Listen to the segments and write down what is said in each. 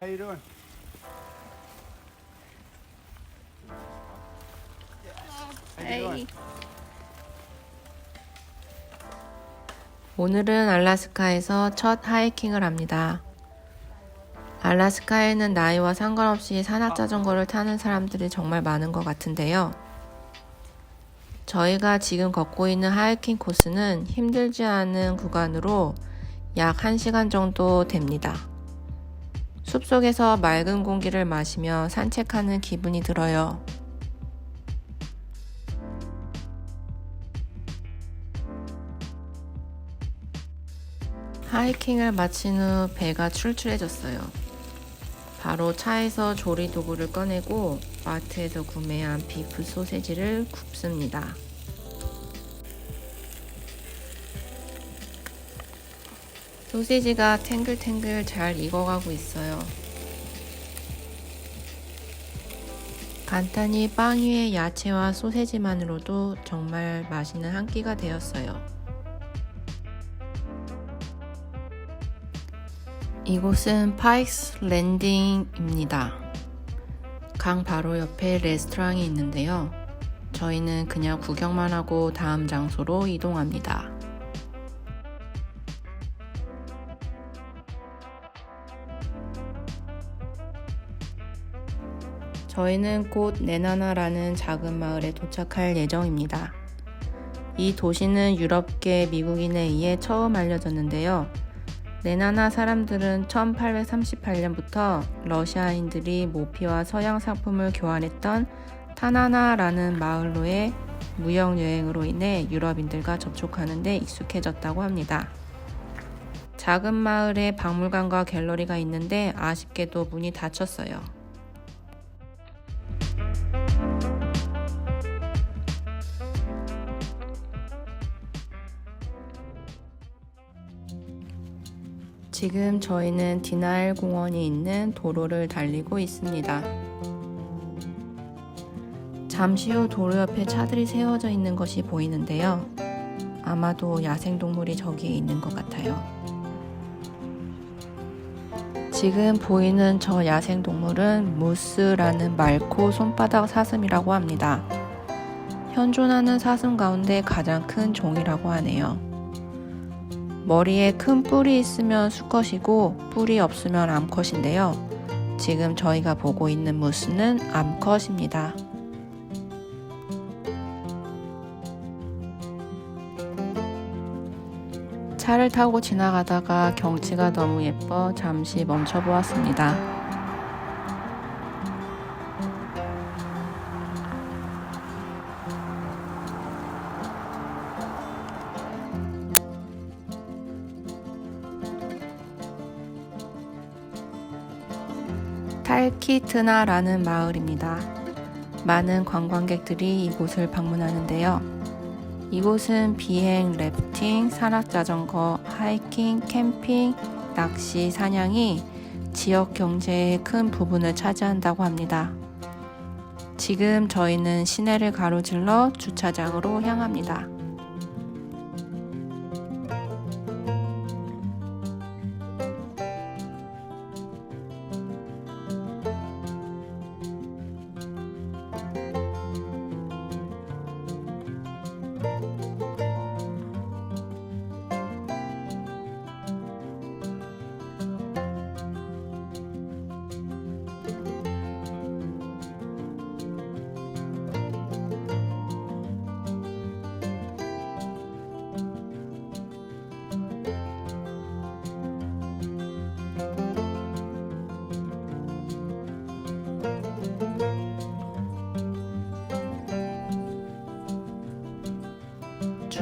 How you doing? How you doing? 오늘은 알라스카에서 첫 하이킹을 합니다. 알라스카에는 나이와 상관없이 산악 자전거를 타는 사람들이 정말 많은 것 같은데요. 저희가 지금 걷고 있는 하이킹 코스는 힘들지 않은 구간으로 약 1시간 정도 됩니다. 숲속에서 맑은 공기를 마시며 산책하는 기분이 들어요. 하이킹을 마친 후 배가 출출해졌어요. 바로 차에서 조리 도구를 꺼내고 마트에서 구매한 비프 소세지를 굽습니다. 소세지가 탱글탱글 잘 익어가고 있어요. 간단히 빵 위에 야채와 소세지만으로도 정말 맛있는 한 끼가 되었어요. 이곳은 파이스 랜딩입니다. 강 바로 옆에 레스토랑이 있는데요. 저희는 그냥 구경만 하고 다음 장소로 이동합니다. 저희는 곧 네나나라는 작은 마을에 도착할 예정입니다. 이 도시는 유럽계 미국인에 의해 처음 알려졌는데요. 네나나 사람들은 1838년부터 러시아인들이 모피와 서양 상품을 교환했던 타나나라는 마을로의 무역 여행으로 인해 유럽인들과 접촉하는 데 익숙해졌다고 합니다. 작은 마을에 박물관과 갤러리가 있는데 아쉽게도 문이 닫혔어요. 지금 저희는 디나일 공원이 있는 도로를 달리고 있습니다. 잠시 후 도로 옆에 차들이 세워져 있는 것이 보이는데요. 아마도 야생동물이 저기에 있는 것 같아요. 지금 보이는 저 야생동물은 무스라는 말코 손바닥 사슴이라고 합니다. 현존하는 사슴 가운데 가장 큰 종이라고 하네요. 머리에 큰 뿔이 있으면 수컷이고 뿔이 없으면 암컷인데요. 지금 저희가 보고 있는 무스는 암컷입니다. 차를 타고 지나가다가 경치가 너무 예뻐 잠시 멈춰 보았습니다. 탈키트나라는 마을입니다. 많은 관광객들이 이곳을 방문하는데요. 이곳은 비행, 래프팅, 산악자전거, 하이킹, 캠핑, 낚시, 사냥이 지역 경제의 큰 부분을 차지한다고 합니다. 지금 저희는 시내를 가로질러 주차장으로 향합니다.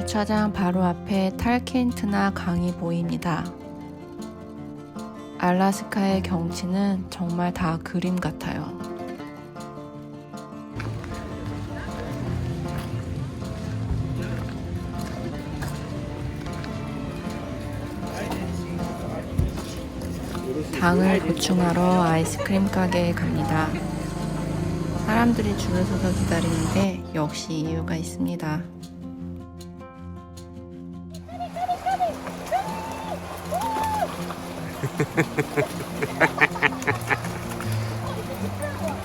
주차장 바로 앞에 탈켄트나 강이 보입니다. 알라스카의 경치는 정말 다 그림 같아요. 당을 보충하러 아이스크림 가게에 갑니다. 사람들이 줄을 서서 기다리는데 역시 이유가 있습니다.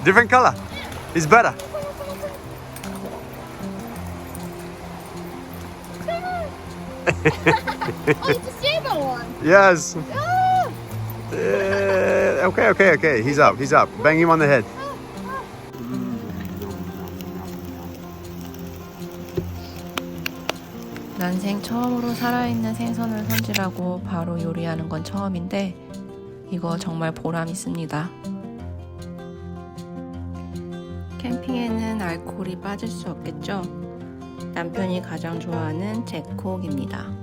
Different color. It's better. oh, it's a silver one. Yes. Oh, Uh, okay, okay, okay. He's up. He's up. Bang him on the head. 난생 처음으로 살아있는 생선을 손질하고 바로 요리하는 건 처음인데 이거 정말 보람 있습니다. 캠핑에는 알코올이 빠질 수 없겠죠? 남편이 가장 좋아하는 잭콕입니다.